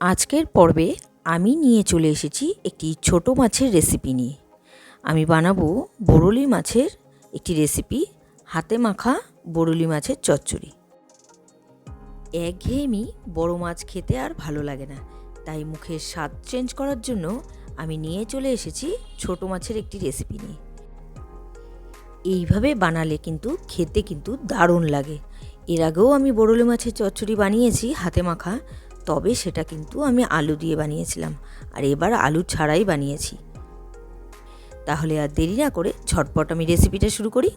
আজকের পর্বে আমি নিয়ে চলে এসেছি একটি ছোট মাছের রেসিপি নিয়ে। আমি বানাবো বরলি মাছের একটি রেসিপি হাতে মাখা বরলি মাছের চচ্চড়ি। একঘেয়েমি বড় মাছ খেতে আর ভালো লাগে না, তাই মুখের স্বাদ চেঞ্জ করার জন্য আমি নিয়ে চলে এসেছি ছোট মাছের একটি রেসিপি নিয়ে। এইভাবে বানালে কিন্তু খেতে কিন্তু দারুণ লাগে। এর আগেও আমি বরলি মাছের চচ্চড়ি বানিয়েছি, হাতে মাখা তবে সেটা কিন্তু আমি আলু দিয়ে বানিয়েছিলাম, আর এবার আলু ছাড়াই বানিয়েছি। তাহলে আর দেরি না করে ঝটপট আমি রেসিপিটা শুরু করি।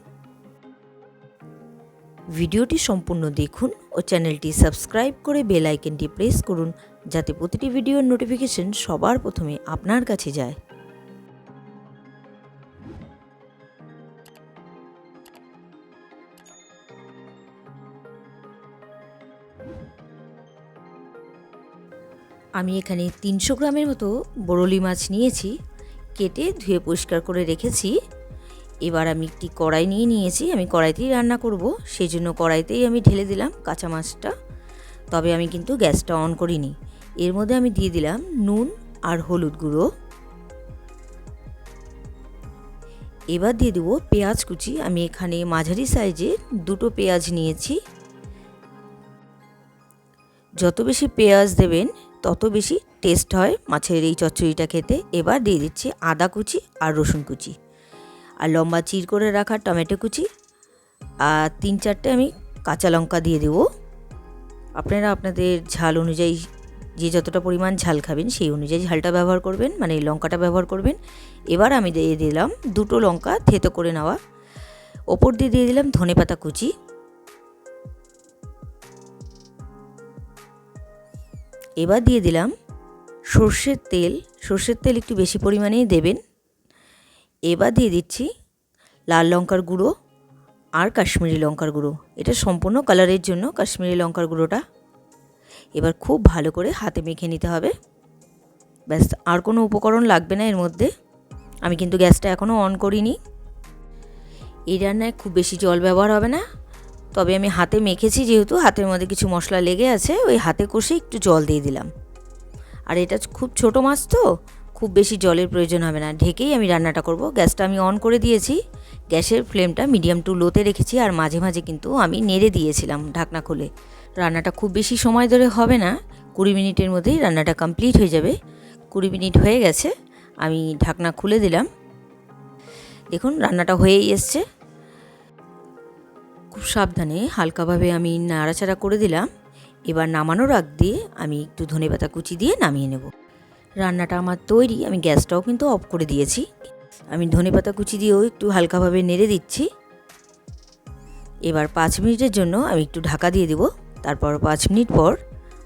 ভিডিওটি সম্পূর্ণ দেখুন ও চ্যানেলটি সাবস্ক্রাইব করে বেল আইকনটি প্রেস করুন, যাতে প্রতিটি ভিডিওর নোটিফিকেশন সবার প্রথমে আপনার কাছে যায়। আমি এখানে তিনশো গ্রামের মতো বরলি মাছ নিয়েছি, কেটে ধুয়ে পরিষ্কার করে রেখেছি। এবার আমি একটি কড়াই নিয়ে নিয়েছি, আমি কড়াইতেই রান্না করব সেই জন্য কড়াইতেই আমি ঢেলে দিলাম কাঁচা মাছটা। তবে আমি কিন্তু গ্যাসটা অন করিনি, এর মধ্যে আমি দিয়ে দিলাম নুন আর হলুদ গুঁড়ো। এবার দিয়ে দেবো পেঁয়াজ কুচি, আমি এখানে মাঝারি সাইজে দুটো পেঁয়াজ নিয়েছি। যত বেশি পেঁয়াজ দেবেন তত বেশি টেস্ট হয় মাছের এই চচ্চড়িটা খেতে। এবার দিয়ে দিচ্ছি আদা কুচি আর রসুন কুচি। আর লম্বা চির করে রাখা টমেটো কুচি। আর তিন চারটে আমি কাঁচা লঙ্কা দিয়ে দেবো। আপনারা আপনাদের ঝাল অনুযায়ী যে যতটা পরিমাণ ঝাল খাবেন সেই অনুযায়ী ঝালটা ব্যবহার করবেন মানে লঙ্কাটা ব্যবহার করবেন। এবার আমি দিয়ে দিলাম দুটো লঙ্কা থেতো করে নেওয়া। ওপর দিয়ে দিয়ে দিলাম ধনে পাতা কুচি। এবার দিয়ে দিলাম সর্ষের তেল। সর্ষের তেল একটু বেশি পরিমাণেই দেবেন। এবার দিয়ে দিচ্ছি লাল লঙ্কার গুঁড়ো আর কাশ্মীরি লঙ্কার গুঁড়ো। এটা সম্পূর্ণ কালারের জন্য কাশ্মীরি লঙ্কার গুঁড়োটা। এবার খুব ভালো করে হাতে মেখে নিতে হবে। ব্যাস, আর কোনো উপকরণ লাগবে না এর মধ্যে। আমি কিন্তু গ্যাসটা এখনও অন করিনি। এই রান্নায় খুব বেশি জল ব্যবহার হবে না। তবে আমি হাতে মেখেছি যেহেতু, হাতের মধ্যে কিছু মশলা লেগে আছে, ওই হাতে কষে একটু জল দিয়ে দিলাম। আর এটা খুব ছোট মাছ তো, খুব বেশি জলের প্রয়োজন হবে না। ঢেকেই আমি রান্নাটা করব। গ্যাসটা আমি অন করে দিয়েছি। গ্যাসের ফ্লেমটা মিডিয়াম টু লোতে রেখেছি, আর মাঝে মাঝে কিন্তু আমি নেড়ে দিয়েছিলাম ঢাকনা খুলে। রান্নাটা খুব বেশি সময় ধরে হবে না, কুড়ি মিনিটের মধ্যেই রান্নাটা কমপ্লিট হয়ে যাবে। কুড়ি মিনিট হয়ে গেছে, আমি ঢাকনা খুলে দিলাম। দেখুন, রান্নাটা হয়েই এসছে। খুব সাবধানে হালকাভাবে আমি নাড়াচাড়া করে দিলাম। এবার নামানোর আগ দিয়ে আমি একটু ধনে পাতা কুচি দিয়ে নামিয়ে নেব। রান্নাটা আমার তৈরি, আমি গ্যাসটাও কিন্তু অফ করে দিয়েছি। আমি ধনে পাতা কুচি দিয়েও একটু হালকাভাবে নেড়ে দিচ্ছি। এবার পাঁচ মিনিটের জন্য আমি একটু ঢাকা দিয়ে দেব। তারপর পাঁচ মিনিট পর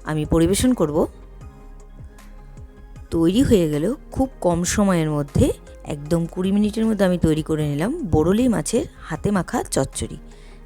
আমি পরিবেশন করব। তৈরি হয়ে গেল খুব কম সময়ের মধ্যে একদম কুড়ি মিনিটের মধ্যে আমি তৈরি করে নিলাম বরলি মাছের হাতে মাখা চচ্চড়ি।